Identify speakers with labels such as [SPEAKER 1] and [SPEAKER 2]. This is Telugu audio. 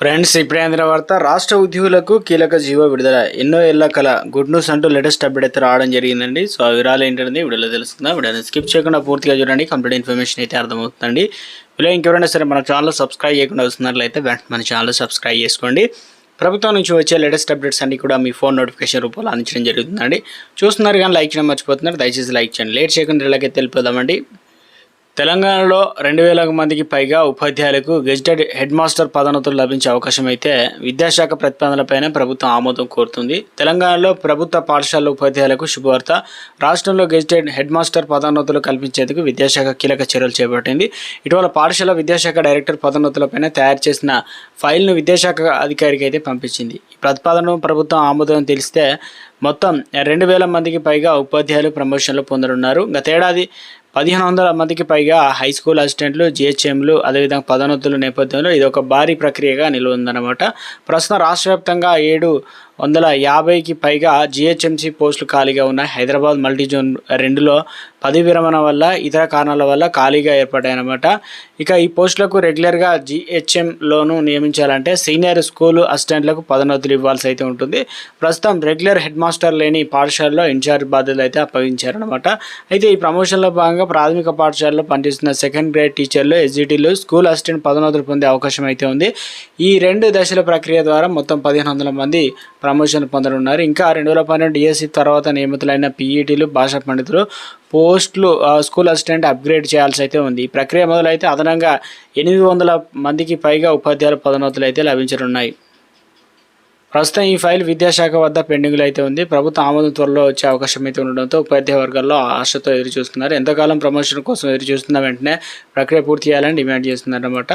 [SPEAKER 1] ఫ్రెండ్స్ ఇప్పుడే అందిన వార్త రాష్ట్ర ఉద్యోగులకు కీలక జీవో విడుదల. ఎన్నో ఏళ్ళ కల గుడ్ న్యూస్ అంటూ లేటెస్ట్ అప్డేట్ అయితే రావడం జరిగిందండి. సో ఆ వివరాలు ఏంటనేది వీడియోలో తెలుసుకుందాం. వీడియోని స్కిప్ చేయకుండా పూర్తిగా చూడండి. కంప్లీట్ ఇన్ఫర్మేషన్ అయితే అర్థమవుతుందండి. వీళ్ళు ఇంకెవరైనా సరే మన ఛానల్ సబ్స్క్రైబ్ చేయకుండా వస్తున్నట్లయితే వెంటనే మన ఛానల్ సబ్స్క్రైబ్ చేసుకోండి. ప్రభుత్వం నుంచి వచ్చే లేటెస్ట్ అప్డేట్స్ అన్ని కూడా మీ ఫోన్ నోటిఫికేషన్ రూపంలో అందించడం జరుగుతుందండి. చూస్తున్నారు కానీ లైక్ చేయడం మర్చిపోతున్నారు. దయచేసి లైక్ చేయండి. లేట్ చేయకుండా ఇలాగే తెలిపోదామండి తెలంగాణలో రెండు వేల మందికి పైగా ఉపాధ్యాయులకు గెజిటెడ్ హెడ్ మాస్టర్ పదోన్నతులు లభించే అవకాశం అయితే విద్యాశాఖ ప్రతిపాదనలపైన ప్రభుత్వం ఆమోదం కోరుతుంది. తెలంగాణలో ప్రభుత్వ పాఠశాల ఉపాధ్యాయులకు శుభవార్త. రాష్ట్రంలో గెజిటెడ్ హెడ్ మాస్టర్ పదోన్నతులు కల్పించేందుకు విద్యాశాఖ కీలక చర్యలు చేపట్టింది. ఇటీవల పాఠశాల విద్యాశాఖ డైరెక్టర్ పదోన్నతులపైన తయారు చేసిన ఫైల్ను విద్యాశాఖ అధికారికి అయితే పంపించింది. ఈ ప్రతిపాదనను ప్రభుత్వం ఆమోదం తెలిస్తే మొత్తం రెండు వేల మందికి పైగా ఉపాధ్యాయులు ప్రమోషన్లు పొందనున్నారు. గతేడాది పదిహేను వందల మందికి పైగా హై స్కూల్ అసిస్టెంట్లు జిహెచ్ఎంలు అదేవిధంగా పదోన్నతుల నేపథ్యంలో ఇది ఒక భారీ ప్రక్రియగా నిలువనుందన్నమాట ప్రస్తుతం రాష్ట్ర వ్యాప్తంగా ఏడు వందల యాభైకి పైగా జీహెచ్ఎంసీ పోస్టులు ఖాళీగా ఉన్నాయి. హైదరాబాద్ మల్టీ జోన్ రెండులో పదవి విరమణ వల్ల ఇతర కారణాల వల్ల ఖాళీగా ఏర్పడ్డాయన్నమాట ఇక ఈ పోస్టులకు రెగ్యులర్గా జీహెచ్ఎంలోను నియమించాలంటే సీనియర్ స్కూల్ అసిస్టెంట్లకు పదోన్నతులు ఇవ్వాల్సి అయితే ఉంటుంది. ప్రస్తుతం రెగ్యులర్ హెడ్ మాస్టర్ లేని పాఠశాలలో ఇన్ఛార్జ్ బాధ్యతలు అయితే అప్పగించారనమాట అయితే ఈ ప్రమోషన్లో భాగంగా ప్రాథమిక పాఠశాలలో పనిచేస్తున్న సెకండ్ గ్రేడ్ టీచర్లు ఎస్జిటీలు స్కూల్ అసిస్టెంట్ పదోన్నతులు పొందే అవకాశం అయితే ఉంది. ఈ రెండు దశల ప్రక్రియ ద్వారా మొత్తం పదిహేను వందల మంది ప్రమోషన్ పొందనున్నారు. ఇంకా రెండు వేల పన్నెండు డిఎస్సి తర్వాత నియమితులైన పీఈటీలు భాషా పండితులు పోస్టులు స్కూల్ అసిస్టెంట్ అప్గ్రేడ్ చేయాల్సి అయితే ఉంది. ఈ ప్రక్రియ మొదలైతే అదనంగా ఎనిమిది వందల మందికి పైగా ఉపాధ్యాయుల పదోన్నతులు అయితే లభించనున్నాయి. ప్రస్తుతం ఈ ఫైల్ విద్యాశాఖ వద్ద పెండింగ్లో అయితే ఉంది. ప్రభుత్వ ఆమోదం త్వరలో వచ్చే అవకాశం అయితే ఉండడంతో ఉపాధ్యాయ వర్గాల్లో ఆశతో ఎదురు చూస్తున్నారు ఎంతకాలం ప్రమోషన్ కోసం ఎదురు చూస్తున్న వెంటనే ప్రక్రియ పూర్తి చేయాలని డిమాండ్ చేస్తున్నారన్నమాట.